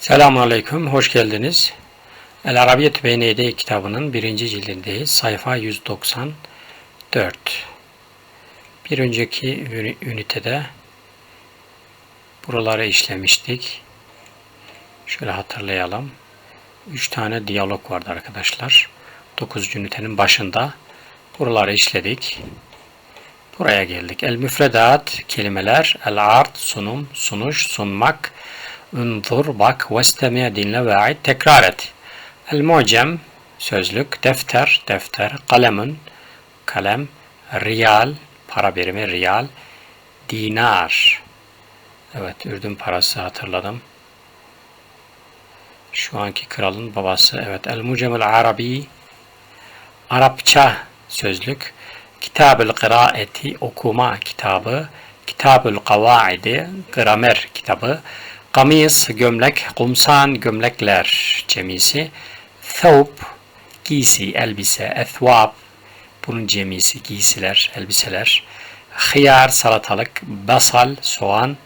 Selamun Aleyküm, hoş geldiniz. El Arabiyet Beyni'de kitabının birinci cildindeyiz. Sayfa 194. Bir önceki ünitede buraları işlemiştik. Şöyle hatırlayalım. Üç tane diyalog vardı arkadaşlar. 9. ünitenin başında. Buraları işledik. Buraya geldik. El müfredat kelimeler, el art sunum, sunuş, sunmak, Unzur, bak, vestemi, dinle ve ait, tekrar et. El mucem, sözlük, defter, defter, kalemun, kalem, riyal, para birimi, riyal, dinar. Evet, Ürdün parası hatırladım. Şu anki kralın babası. Evet, El Mucemül Arabi, Arapça sözlük, Kitab-ül Kıraeti, okuma kitabı, Kitab-ül Kavaidi, gramer kitabı, Kamis, gömlek, kumsan, gömlekler cemisi, Thawb, giysi, elbise, ethvab, bunun cemisi, giysiler, elbiseler, Hıyar, salatalık, basal, soğan,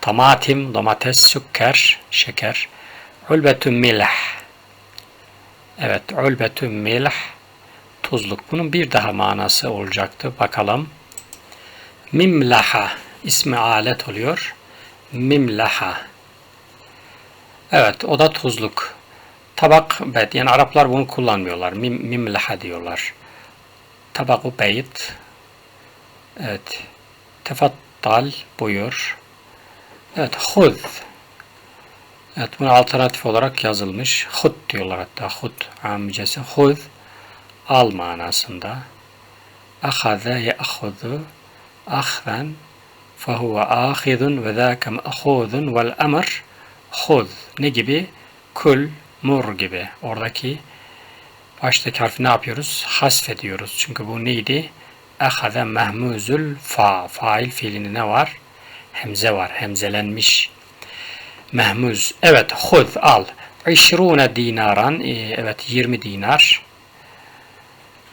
tamatim, domates, sükker, şeker, ulbetun milh, evet, ulbetun milh, tuzluk. Bunun bir daha manası olacaktı. Bakalım. Mimlaha ismi alet oluyor. Mimlaha. Evet o da tuzluk. Tabak bet yani Araplar bunu kullanmıyorlar. Mim, mimlaha diyorlar. Tabaku beyt. Evet. Tefattal buyur. Evet hud. Evet bunu alternatif olarak yazılmış. Hud diyorlar hatta. Hud amicesi. Hud al manasında. Ahaze ye'ahudu ahzen fehuve ahidun ve zâke me'hudun vel emr hud ne gibi? Kul, mur gibi. Oradaki baştaki harfi ne yapıyoruz? Hasfediyoruz. Çünkü bu neydi? Ahaze mehmuzul fa. Fail fiilinde ne var? Hemze var. Hemzelenmiş. Mehmuz. Evet. Hud al. İşrune dinaran. e, Evet. 20 dinar.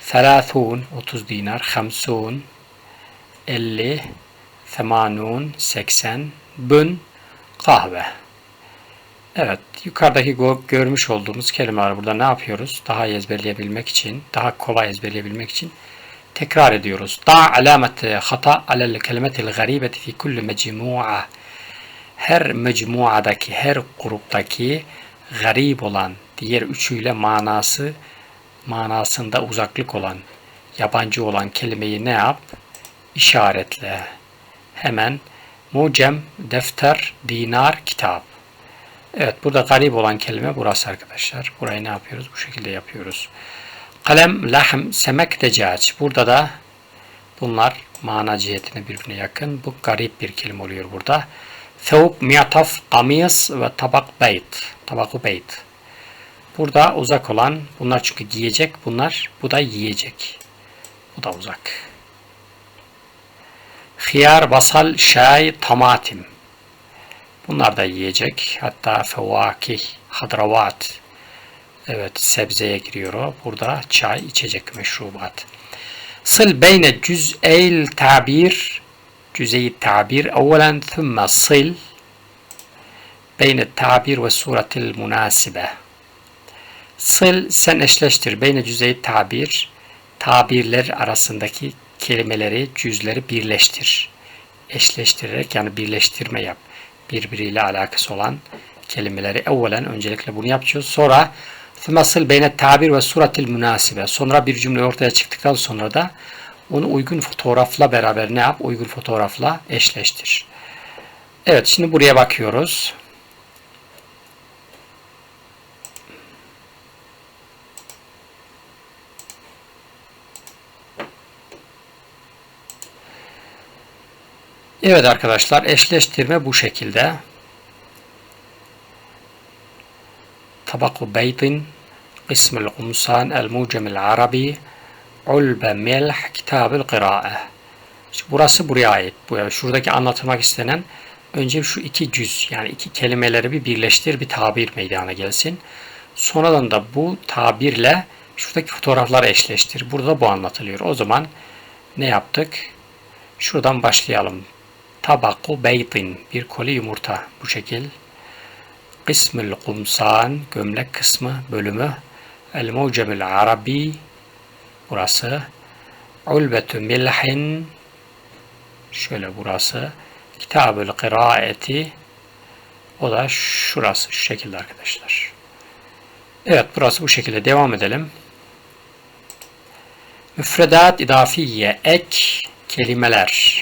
Thalathun. 30 dinar. Hamsun. 50. Themanun. 80. Bün. Kahve. Evet, yukarıdaki görmüş olduğumuz kelimeler burada ne yapıyoruz? Daha iyi ezberleyebilmek için, daha kolay ezberleyebilmek için tekrar ediyoruz. Da alamet hata alel kelimetil garibeti fi kulli mecmu'a. Her mecmuadaki, her gruptaki garip olan, diğer üçüyle manası, manasında uzaklık olan, yabancı olan kelimeyi ne yap? İşaretle. Hemen mucem, defter, dinar, kitap. Evet burada garip olan kelime burası arkadaşlar. Burayı ne yapıyoruz? Bu şekilde yapıyoruz. Kalem, lahm, semek, decaç. Burada da bunlar mana cihetine birbirine yakın. Bu garip bir kelime oluyor burada. Thawb, mi'taf, kamis ve tabak beyt. Tabaku beyt. Burada uzak olan bunlar çünkü giyecek bunlar. Bu da yiyecek. Bu da uzak. Hiyar, basal, şay, tamatim. Bunlar da yiyecek. Hatta fevakih, hadravat. Evet sebzeye giriyor o. Burada çay, içecek meşrubat. Sıl beyne cüz'eyl tabir cüz'ey tabir evvelen thumma sil beyne tabir ve suretil münasibe. Sil sen eşleştir. Beyne cüz'ey tabir tabirler arasındaki kelimeleri, cüzleri birleştir. Eşleştirerek yani birleştirme yap birbiriyle alakası olan kelimeleri evvelen öncelikle bunu yapacağız. Sonra Fümasıl beyne tabir ve suratil münasibe. Sonra bir cümle ortaya çıktıktan sonra da onu uygun fotoğrafla beraber ne yap? Uygun fotoğrafla eşleştir. Evet şimdi buraya bakıyoruz. Evet arkadaşlar eşleştirme bu şekilde. Tabaku beytin Kısmül Kumsan El Mucemil Arabi Ulbe Melh Kitabül Kırae Burası buraya ait. Şuradaki anlatılmak istenen önce şu iki cüz yani iki kelimeleri bir birleştir bir tabir meydana gelsin. Sonradan da bu tabirle şuradaki fotoğrafları eşleştir. Burada bu anlatılıyor. O zaman ne yaptık? Şuradan başlayalım. Tabaku beytin bir koli yumurta bu şekil. kısmül kumsan gömlek kısmı bölümü el mucemül arabi burası ulbetü milhin şöyle burası kitabül kıraeti o da şurası şu şekilde arkadaşlar. Evet burası bu şekilde devam edelim. Müfredat idafiye ek kelimeler.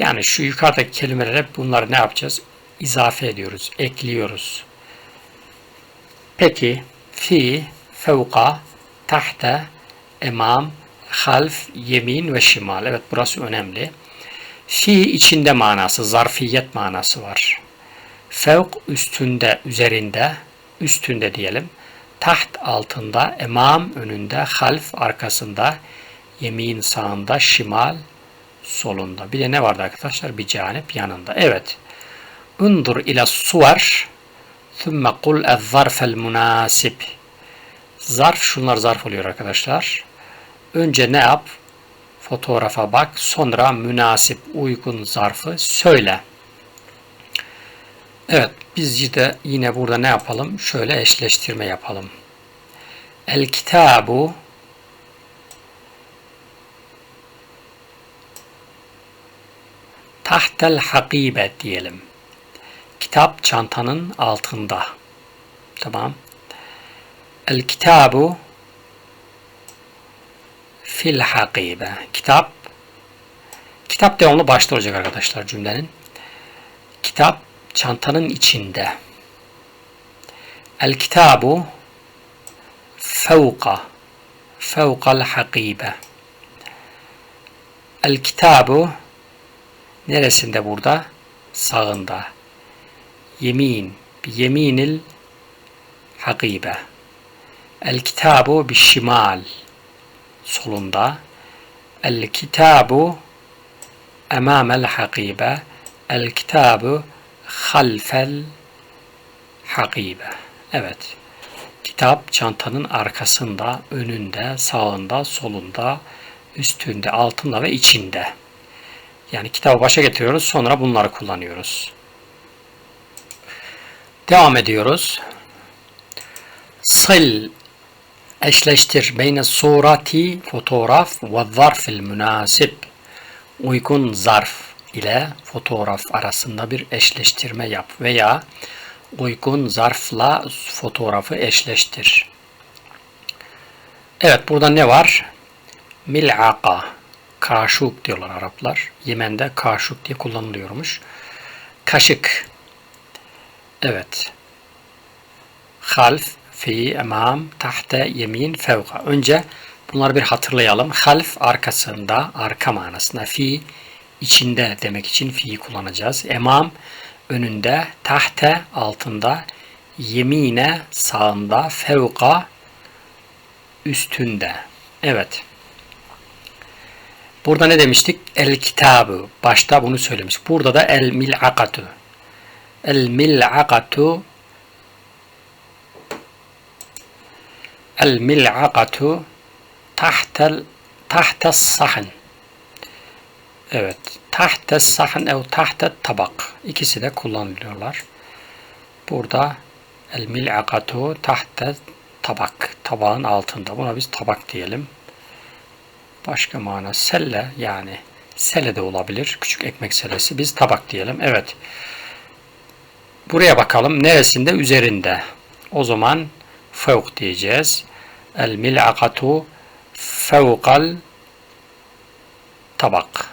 Yani şu yukarıdaki kelimelere bunları ne yapacağız? İzafe ediyoruz, ekliyoruz. Peki fi, fevka, tahta, emam, half, yemin ve şimal. Evet burası önemli. Fi içinde manası, zarfiyet manası var. Fevk üstünde, üzerinde, üstünde diyelim. Taht altında, emam önünde, half arkasında, yemin sağında, şimal solunda. Bir de ne vardı arkadaşlar? Bir canip yanında. Evet. Undur ila suvar thumma kul ez-zarfel münasib. Zarf şunlar zarf oluyor arkadaşlar. Önce ne yap? Fotoğrafa bak. Sonra münasip uygun zarfı söyle. Evet biz de yine burada ne yapalım? Şöyle eşleştirme yapalım. El kitabu tahtel hakibe diyelim. Kitap çantanın altında. Tamam. El kitabu fil hakibe. Kitap Kitap devamlı başta olacak arkadaşlar cümlenin. Kitap çantanın içinde. El kitabu fevka fevkal hakibe. El kitabu neresinde burada? Sağında. Yemin. Yeminil hakibe. El kitabu bi şimal. Solunda. El kitabu emamel hakibe. El kitabu halfel hakibe. Evet. Kitap çantanın arkasında, önünde, sağında, solunda, üstünde, altında ve içinde. Yani kitabı başa getiriyoruz. Sonra bunları kullanıyoruz. Devam ediyoruz. Sil eşleştir beyne surati fotoğraf ve zarfil münasip uygun zarf ile fotoğraf arasında bir eşleştirme yap veya uygun zarfla fotoğrafı eşleştir. Evet burada ne var? Mil'aka kaşuk diyorlar Araplar. Yemen'de kaşuk diye kullanılıyormuş. Kaşık. Evet. Half, fi, emam, tahte, yemin, fevka. Önce bunları bir hatırlayalım. Half arkasında, arka manasında. Fi, içinde demek için fi'yi kullanacağız. Emam, önünde, tahte, altında, yemine, sağında, fevka, üstünde. Evet. Burada ne demiştik? El kitabı. Başta bunu söylemiş. Burada da el mil'akatu. El mil'akatu El mil'akatu tahtel tahtes sahn. Evet. Tahtes sahn ev tahtet tabak. İkisi de kullanılıyorlar. Burada el mil'akatu tahtet tabak. Tabağın altında. Buna biz tabak diyelim. Başka mana selle yani sele de olabilir. Küçük ekmek selesi. Biz tabak diyelim. Evet. Buraya bakalım. Neresinde? Üzerinde. O zaman fevk diyeceğiz. El mil'akatu fevkal tabak.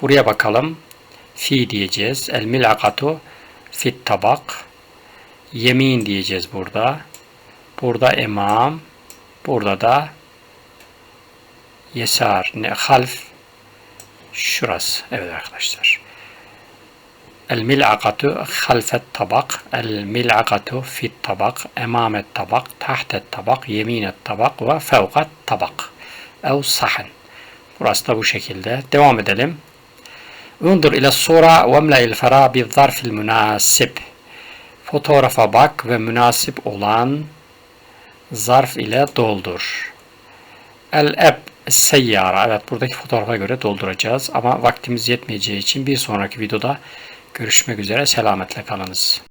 Buraya bakalım. Fi diyeceğiz. El mil'akatu fit tabak. Yemin diyeceğiz burada. Burada emam. Burada da yesar ne half şurası. Evet arkadaşlar. El mil'akatu halfet tabak, el mil'akatu fit tabak, emamet tabak, tahtet tabak, yeminet tabak ve fevkat tabak. Ev sahan. Burası da bu şekilde. Devam edelim. Undur ile sura ve mle'il fera bi zarfil münasip. Fotoğrafa bak ve münasip olan zarf ile doldur. El eb seyyara. Evet buradaki fotoğrafa göre dolduracağız. Ama vaktimiz yetmeyeceği için bir sonraki videoda görüşmek üzere. Selametle kalınız.